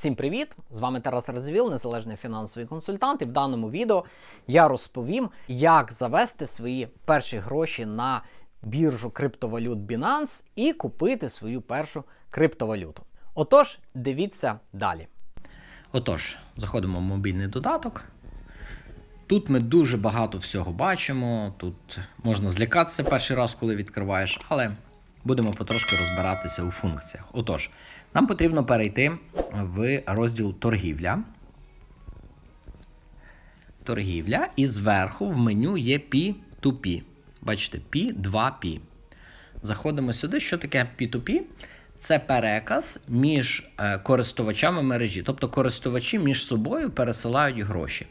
Всім привіт! З вами Тарас Радзвіл, незалежний фінансовий консультант. І в даному відео я розповім, як завести свої перші гроші на біржу криптовалют Binance і купити свою першу криптовалюту. Отож, дивіться далі. Отож, заходимо в мобільний додаток. Тут ми дуже багато всього бачимо. Тут можна злякатися перший раз, коли відкриваєш, але будемо потрошки розбиратися у функціях. Отож, нам потрібно перейти в розділ торгівля. Торгівля, і зверху в меню є P2P. Бачите, P2P. Заходимо сюди. Що таке P2P? Це переказ між е, користувачами мережі. Тобто користувачі між собою пересилають гроші.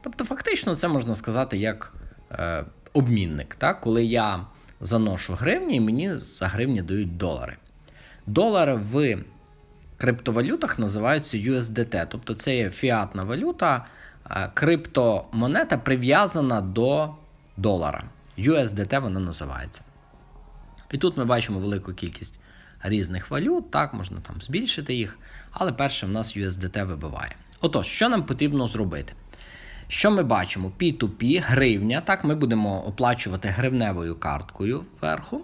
Тобто, фактично, це можна сказати як е, обмінник. Так? Коли я заношу гривні, і мені за гривні дають долари. Долари в криптовалютах називаються USDT, тобто це є фіатна валюта, е, криптомонета прив'язана до долара. USDT вона називається. І тут ми бачимо велику кількість різних валют, так, можна там збільшити їх, але перше в нас USDT вибиває. Отож, що нам потрібно зробити? Що ми бачимо? P2P, гривня, так, ми будемо оплачувати гривневою карткою вверху.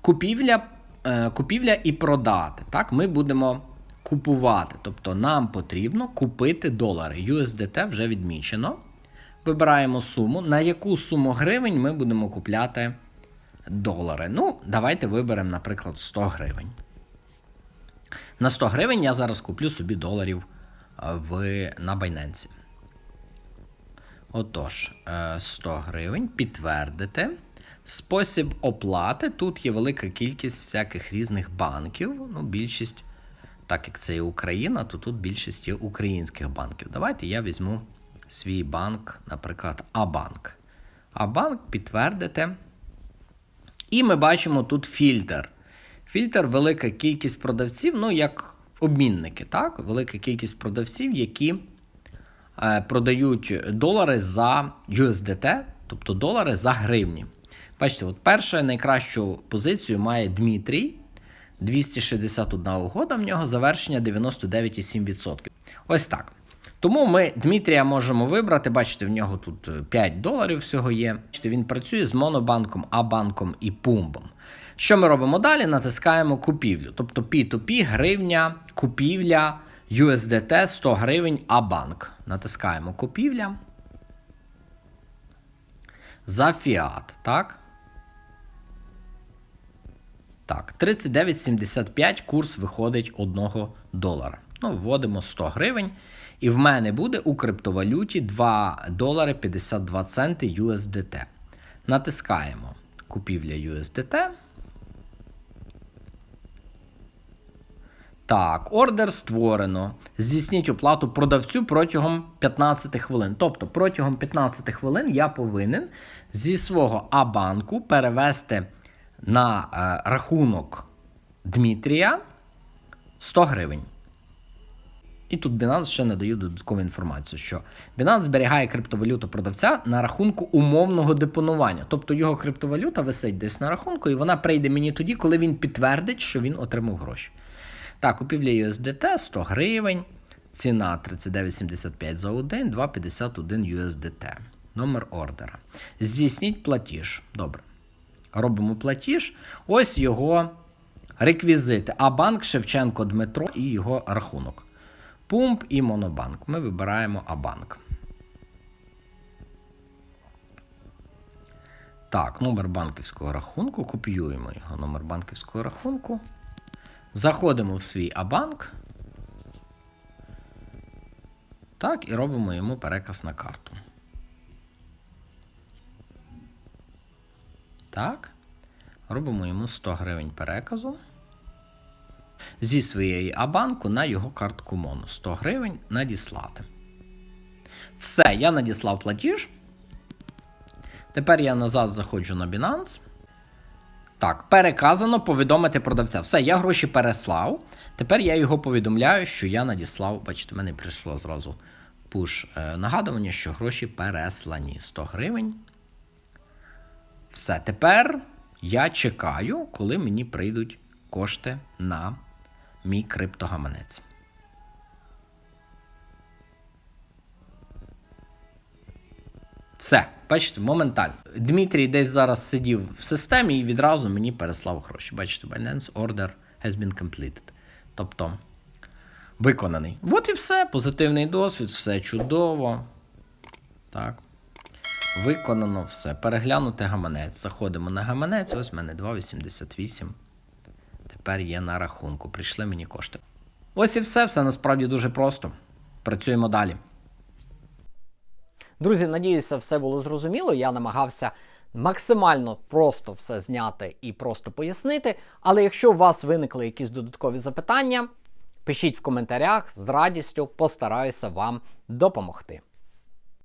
Купівля е, купівля і продати. Так, Ми будемо купувати. Тобто нам потрібно купити долари. USDT вже відмічено. Вибираємо суму. На яку суму гривень ми будемо купляти долари. Ну, давайте виберемо, наприклад, 100 гривень. На 100 гривень я зараз куплю собі доларів в, на Binance. Отож, 100 гривень, підтвердити. Спосіб оплати. Тут є велика кількість всяких різних банків. Ну, більшість, так як це є Україна, то тут більшість є українських банків. Давайте я візьму свій банк, наприклад, А-банк. А-банк підтвердити. І ми бачимо тут фільтр. Фільтр велика кількість продавців, ну, як обмінники, так? Велика кількість продавців, які е, продають долари за USDT, тобто долари за гривні. Бачите, от першу найкращу позицію має Дмитрій. 261 угода в нього завершення 99,7%. Ось так. Тому ми Дмитрія можемо вибрати. Бачите, в нього тут 5 доларів всього є. Бачите, Він працює з Монобанком, А-банком і Пумбом. Що ми робимо далі? Натискаємо купівлю. Тобто P2P, гривня, купівля, USDT 100 гривень, А-банк. Натискаємо купівля. За фіат, так? Так, 39,75 курс виходить 1 долара. Ну, вводимо 100 гривень. І в мене буде у криптовалюті 2 долари 52 центи USDT. Натискаємо купівля USDT. Так, ордер створено. Здійсніть оплату продавцю протягом 15 хвилин. Тобто протягом 15 хвилин я повинен зі свого А-банку перевести на е, рахунок Дмитрія 100 гривень. І тут Binance ще надає додаткову інформацію, що Binance зберігає криптовалюту продавця на рахунку умовного депонування. Тобто його криптовалюта висить десь на рахунку, і вона прийде мені тоді, коли він підтвердить, що він отримав гроші. Так, купівля USDT 100 гривень, ціна 39,75 за 1, 2,51 USDT. Номер ордера. Здійсніть платіж. Добре. Робимо платіж. Ось його реквізити. А банк Шевченко Дмитро і його рахунок. Пумп і Монобанк. Ми вибираємо А-банк. Так, номер банківського рахунку. Копіюємо його номер банківського рахунку. Заходимо в свій А-банк. Так, і робимо йому переказ на карту. Так. Робимо йому 100 гривень переказу зі своєї Абанку на його картку Моно. 100 гривень надіслати. Все, я надіслав платіж. Тепер я назад заходжу на Binance. Так, переказано повідомити продавця. Все, я гроші переслав. Тепер я його повідомляю, що я надіслав. Бачите, мене прийшло зразу пуш е, нагадування, що гроші переслані 100 гривень. Все, тепер я чекаю, коли мені прийдуть кошти на мій криптогаманець. Все, бачите, моментально. Дмитрій десь зараз сидів в системі і відразу мені переслав гроші. Бачите, Binance Order has been completed. Тобто виконаний. От і все. Позитивний досвід, все чудово. Так. Виконано все. Переглянути гаманець. Заходимо на гаманець. Ось в мене 2,88. Тепер є на рахунку. Прийшли мені кошти. Ось і все. Все насправді дуже просто. Працюємо далі. Друзі, надіюся, все було зрозуміло. Я намагався максимально просто все зняти і просто пояснити. Але якщо у вас виникли якісь додаткові запитання, пишіть в коментарях з радістю, постараюся вам допомогти.